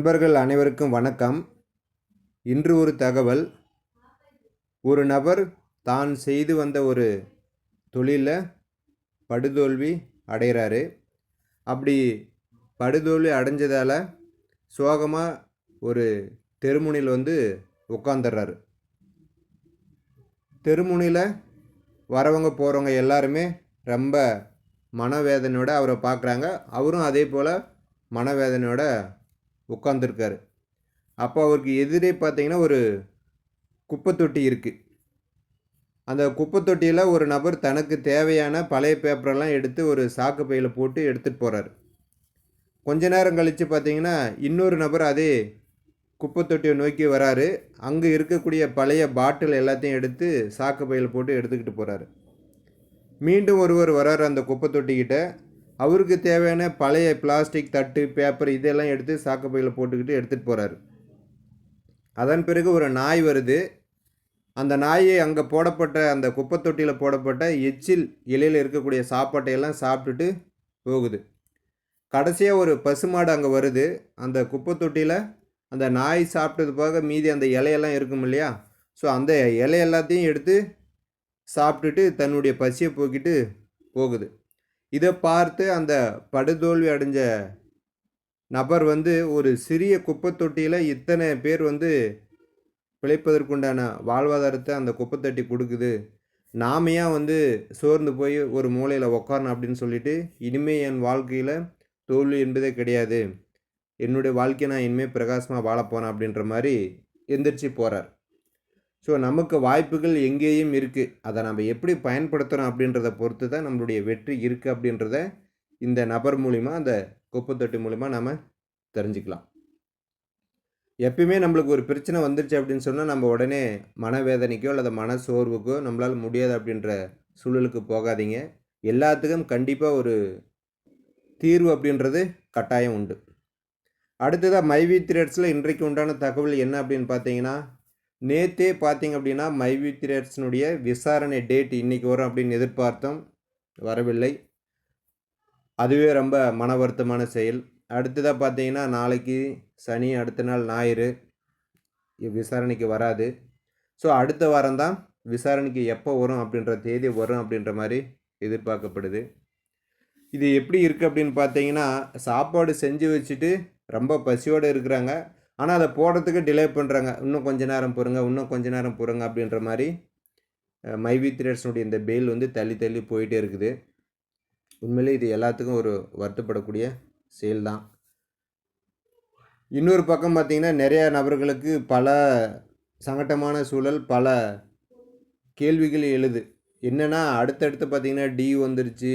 நண்பர்கள் அனைவருக்கும் வணக்கம். இன்று ஒரு தகவல். ஒரு நபர் தான் செய்து வந்த ஒரு தொழிலில் படுதோல்வி அடைகிறாரு. அப்படி படுதோல்வி அடைஞ்சதால் சோகமாக ஒரு தெருமுனையில் வந்து உட்காந்துடுறாரு தெருமுனையில் வரவங்க போகிறவங்க எல்லாருமே ரொம்ப மனவேதனையோட அவரை பார்க்குறாங்க அவரும் அதே போல் மனவேதனையோட உட்காந்துருக்காரு அப்போ அவருக்கு எதிரே பார்த்தீங்கன்னா ஒரு குப்பை தொட்டி இருக்குது அந்த குப்பை தொட்டியில் ஒரு நபர் தனக்கு தேவையான பழைய பேப்பரெல்லாம் எடுத்து ஒரு சாக்கு பையில் போட்டு எடுத்துகிட்டு போகிறாரு கொஞ்ச நேரம் கழித்து பார்த்தீங்கன்னா இன்னொரு நபர் அதே குப்பை தொட்டியை நோக்கி வராரு. அங்கே இருக்கக்கூடிய பழைய பாட்டில் எல்லாத்தையும் எடுத்து சாக்கு பையில் போட்டு எடுத்துக்கிட்டு போகிறாரு மீண்டும் ஒருவர் வராரு அந்த குப்பை தொட்டிக்கிட்ட அவருக்கு தேவையான பழைய பிளாஸ்டிக் தட்டு பேப்பர் இதெல்லாம் எடுத்து சாக்கப்பையில் போட்டுக்கிட்டு எடுத்துகிட்டு போகிறாரு அதன் பிறகு ஒரு நாய் வருது. அந்த நாயை அங்கே போடப்பட்ட அந்த குப்பை தொட்டியில் போடப்பட்ட எச்சில் இலையில் இருக்கக்கூடிய சாப்பாட்டையெல்லாம் சாப்பிட்டுட்டு போகுது. கடைசியாக ஒரு பசுமாடு அங்கே வருது. அந்த குப்பை தொட்டியில் அந்த நாய் சாப்பிட்டது போக மீதி அந்த இலையெல்லாம் இருக்கும் இல்லையா? ஸோ அந்த இலை எல்லாத்தையும் எடுத்து சாப்பிட்டுட்டு தன்னுடைய பசியை போக்கிட்டு போகுது. இதை பார்த்து அந்த படுதோல்வி அடைஞ்ச நபர் வந்து ஒரு சிறிய குப்பை தொட்டியில் இத்தனை பேர் வந்து பிழைப்பதற்குண்டான வாழ்வாதாரத்தை அந்த குப்பை தொட்டி கொடுக்குது. நாம ஏன் வந்து சோர்ந்து போய் ஒரு மூலையில் உக்காரணும் அப்படின்னு சொல்லிட்டு இனிமே என் வாழ்க்கையில் தோல்வி என்பதே கிடையாது. என்னுடைய வாழ்க்கையை நான் இனிமேல் பிரகாசமாக வாழப்போனேன் அப்படின்ற மாதிரி எந்திரிச்சு போகிறார் ஸோ நமக்கு வாய்ப்புகள் எங்கேயும் இருக்குது அதை நம்ம எப்படி பயன்படுத்துகிறோம் அப்படின்றத பொறுத்து தான் நம்மளுடைய வெற்றி இருக்குது அப்படின்றத இந்த நபர் மூலிமா அந்த குப்பைத்தொட்டி மூலிமா நம்ம தெரிஞ்சுக்கலாம். எப்பயுமே நம்மளுக்கு ஒரு பிரச்சனை வந்துருச்சு அப்படின்னு சொன்னால் நம்ம உடனே மனவேதனைக்கோ அல்லது மன சோர்வுக்கோ நம்மளால் முடியாது அப்படின்ற சூழலுக்கு போகாதீங்க. எல்லாத்துக்கும் கண்டிப்பாக ஒரு தீர்வு அப்படின்றது கட்டாயம் உண்டு. அடுத்ததாக மைவி த்ரெட்ஸில் இன்றைக்கு உண்டான தகவல் என்ன அப்படின்னு பார்த்தீங்கன்னா நேற்றே பார்த்தீங்க அப்படின்னா மைவி த்ரெட்ஸினுடைய விசாரணை டேட் இன்றைக்கி வரும் அப்படின்னு எதிர்பார்த்தோம் வரவில்லை. அதுவே ரொம்ப மன வருத்தமான செயல். அடுத்ததாக பார்த்தீங்கன்னா நாளைக்கு சனி அடுத்த நாள் ஞாயிறு விசாரணைக்கு வராது. ஸோ அடுத்த வாரம் தான் விசாரணைக்கு எப்போ வரும் அப்படின்ற தேதி வரும் அப்படின்ற மாதிரி எதிர்பார்க்கப்படுது. இது எப்படி இருக்குது அப்படின்னு பார்த்தீங்கன்னா சாப்பாடு செஞ்சு வச்சுட்டு ரொம்ப பசியோடு இருக்கிறாங்க. ஆனால் அதை போடுறதுக்கு டிலே பண்ணுறாங்க இன்னும் கொஞ்ச நேரம் பொறுங்க இன்னும் கொஞ்ச நேரம் பொறுங்க அப்படின்ற மாதிரி மைவி த்ரேட்ஸ்னுடைய இந்த பெயில் வந்து தள்ளி தள்ளி போயிட்டே இருக்குது. உண்மையிலே இது எல்லாத்துக்கும் ஒரு வருத்தப்படக்கூடிய செயல் தான். இன்னொரு பக்கம் பார்த்திங்கன்னா நிறையா நபர்களுக்கு பல சங்கட்டமான சூழல் பல கேள்விகள் எழுது. என்னென்னா அடுத்தடுத்து பார்த்திங்கன்னா டி வந்துருச்சு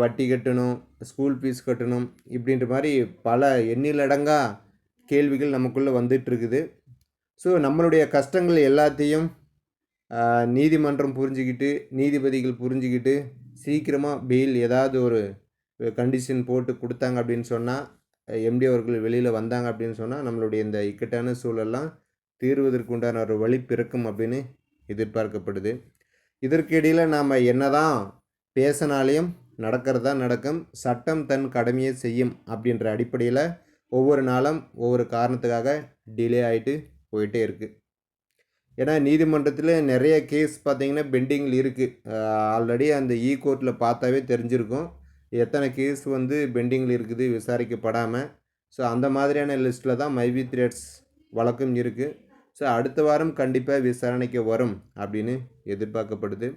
வட்டி கட்டணும் ஸ்கூல் ஃபீஸ் கட்டணும் இப்படின்ற மாதிரி பல எண்ணிலடங்கா கேள்விகள் நமக்குள்ளே வந்துட்டுருக்குது ஸோ நம்மளுடைய கஷ்டங்கள் எல்லாத்தையும் நீதிமன்றம் புரிஞ்சுக்கிட்டு நீதிபதிகள் புரிஞ்சுக்கிட்டு சீக்கிரமாக பெயில் ஏதாவது ஒரு கண்டிஷன் போட்டு கொடுத்தாங்க அப்படின்னு சொன்னால் எம்டி அவர்கள் வெளியில் வந்தாங்க அப்படின்னு சொன்னால் நம்மளுடைய இந்த இக்கட்டான சூழல்லாம் தீர்வதற்கு உண்டான ஒரு வழி பிறக்கும் அப்படின்னு எதிர்பார்க்கப்படுது. இதற்கு இடையில் நாம் என்ன தான் பேசினாலையும் நடக்கிறதா நடக்கும் சட்டம் தன் கடமையை செய்யும் அப்படின்ற அடிப்படையில் ஒவ்வொரு நாளும் ஒவ்வொரு காரணத்துக்காக டிலே ஆகிட்டு போயிட்டே இருக்குது ஏன்னா நீதிமன்றத்தில் நிறைய கேஸ் பார்த்திங்கன்னா பெண்டிங்கில் இருக்குது ஆல்ரெடி அந்த e இ கோர்ட்டில் பார்த்தாவே தெரிஞ்சிருக்கும். எத்தனை கேஸ் வந்து பெண்டிங்கில் இருக்குது விசாரிக்கப்படாமல் ஸோ அந்த மாதிரியான லிஸ்ட்டில் தான் மைவி த்ரேட்ஸ் வழக்கம் இருக்குது ஸோ அடுத்த வாரம் கண்டிப்பாக விசாரணைக்கு வரும் அப்படின்னு எதிர்பார்க்கப்படுது.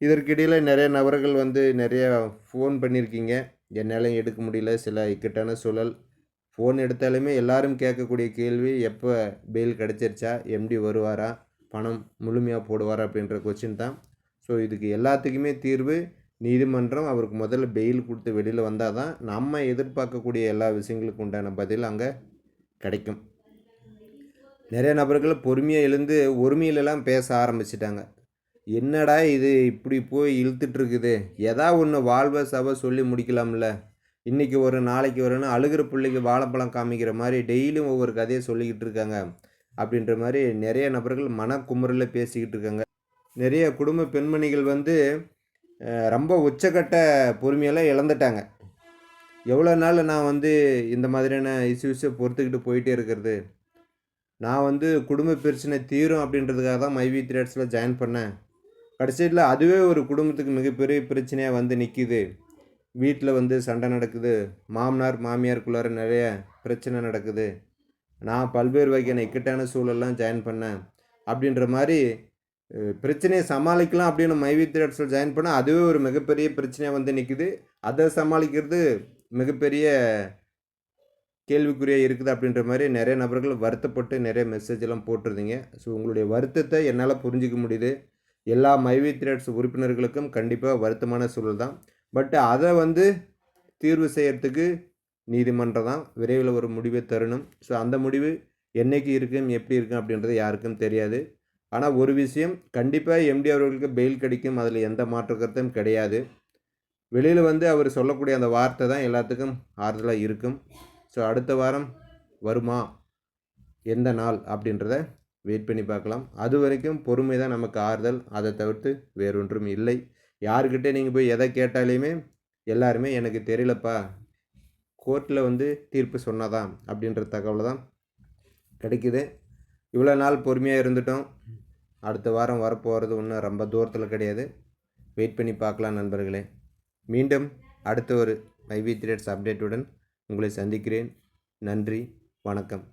இதற்கிடையில் நிறைய நபர்கள் வந்து நிறைய ஃபோன் பண்ணியிருக்கீங்க என்னால் எடுக்க முடியல. சில இக்கட்டான சூழல். ஃபோன் எடுத்தாலுமே எல்லாரும் கேட்கக்கூடிய கேள்வி எப்போ பெயில் கிடச்சிருச்சா எம்டி வருவாரா பணம் முழுமையாக போடுவாரா அப்படின்ற கொஸ்டின் தான். ஸோ இதுக்கு எல்லாத்துக்குமே தீர்வு நீதிமன்றம் அவருக்கு முதல்ல பெயில் கொடுத்து வெளியில் வந்தால் தான் நம்ம எதிர்பார்க்கக்கூடிய எல்லா விஷயங்களுக்கு உண்டான பதில் அங்கே கிடைக்கும். நிறைய நபர்கள் பொறுமையாக எழுந்து ஒருமையிலலாம் பேச ஆரம்பிச்சிட்டாங்க. என்னடா இது இப்படி போய் இழுத்துட்ருக்குது எதா ஒன்று வாழ்வ சவ சொல்லி முடிக்கலாம்ல? இன்றைக்கி ஒரு நாளைக்கு வரும்னு அழுகிற பிள்ளைக்கு வாழைப்பழம் காமிக்கிற மாதிரி டெய்லியும் ஒவ்வொரு கதையை சொல்லிக்கிட்டு இருக்காங்க. அப்படின்ற மாதிரி நிறைய நபர்கள் மனக்குமுறையில் பேசிக்கிட்டு இருக்காங்க. நிறைய குடும்ப பெண்மணிகள் வந்து ரொம்ப உச்சக்கட்ட பொறுமையெல்லாம் இழந்துட்டாங்க. எவ்வளோ நாள் நான் வந்து இந்த மாதிரியான இஷ்யூஸை பொறுத்துக்கிட்டு போயிட்டே இருக்கிறது? நான் வந்து குடும்ப பிரச்சனை தீரும் அப்படின்றதுக்காக தான் மைவி த்ரேட்ஸில் ஜாயின் பண்ணேன். கடைசியில் அதுவே ஒரு குடும்பத்துக்கு மிகப்பெரிய பிரச்சனையாக வந்து நிற்கிது வீட்டில் வந்து சண்டை நடக்குது. மாமனார் மாமியாருக்குள்ளார நிறைய பிரச்சனை நடக்குது. நான் பல்வேறு வகையான இக்கட்டான சூழல்லாம் ஜாயின் பண்ணேன். அப்படின்ற மாதிரி பிரச்சனையை சமாளிக்கலாம் அப்படின்னு மைவி த்ரேட்ஸில் ஜாயின் பண்ணால் அதுவே ஒரு மிகப்பெரிய பிரச்சனையாக வந்து நிற்குது அதை சமாளிக்கிறது மிகப்பெரிய கேள்விக்குறியாக இருக்குது அப்படின்ற மாதிரி நிறைய நபர்கள் வருத்தப்பட்டு நிறைய மெசேஜ் எல்லாம் போட்டிருந்தீங்க. ஸோ உங்களுடைய வருத்தத்தை என்னால் புரிஞ்சிக்க முடியுது. எல்லா மைவி திரேட்ஸ் உறுப்பினர்களுக்கும் கண்டிப்பாக வருத்தமான சூழல் தான். பட் அதை வந்து தீர்வு செய்கிறதுக்கு நீதிமன்றம் தான் விரைவில் ஒரு முடிவை தரணும். ஸோ அந்த முடிவு என்னைக்கு இருக்கும் எப்படி இருக்கும் அப்படின்றது யாருக்கும் தெரியாது. ஆனால் ஒரு விஷயம் கண்டிப்பாக எம்டி அவர்களுக்கு பெயில் கிடைக்கும். அதில் எந்த மாற்று கருத்தும் கிடையாது. வெளியில் வந்து அவர் சொல்லக்கூடிய அந்த வார்த்தை தான் எல்லாத்துக்கும் ஆறுதலாக இருக்கும். ஸோ அடுத்த வாரம் வருமா? எந்த நாள்? அப்படின்றத வெயிட் பண்ணி பார்க்கலாம். அது வரைக்கும் பொறுமை தான் நமக்கு ஆறுதல். அதை தவிர்த்து வேறொன்றும் இல்லை. யாருக்கிட்டே நீங்கள் போய் எதை கேட்டாலையுமே எல்லாருமே எனக்கு தெரியலப்பா கோர்ட்டில் வந்து தீர்ப்பு சொன்னதா அப்படின்ற தகவலை தான் கிடைக்குது. இவ்வளோ நாள் பொறுமையாக இருந்துட்டோம். அடுத்த வாரம் வரப்போகிறது ஒன்றும் ரொம்ப தூரத்தில் கிடையாது. வெயிட் பண்ணி பார்க்கலாம் நண்பர்களே. மீண்டும் அடுத்த ஒரு மைவி த்ரேட்ஸ் அப்டேட்டுடன் உங்களை சந்திக்கிறேன். நன்றி வணக்கம்.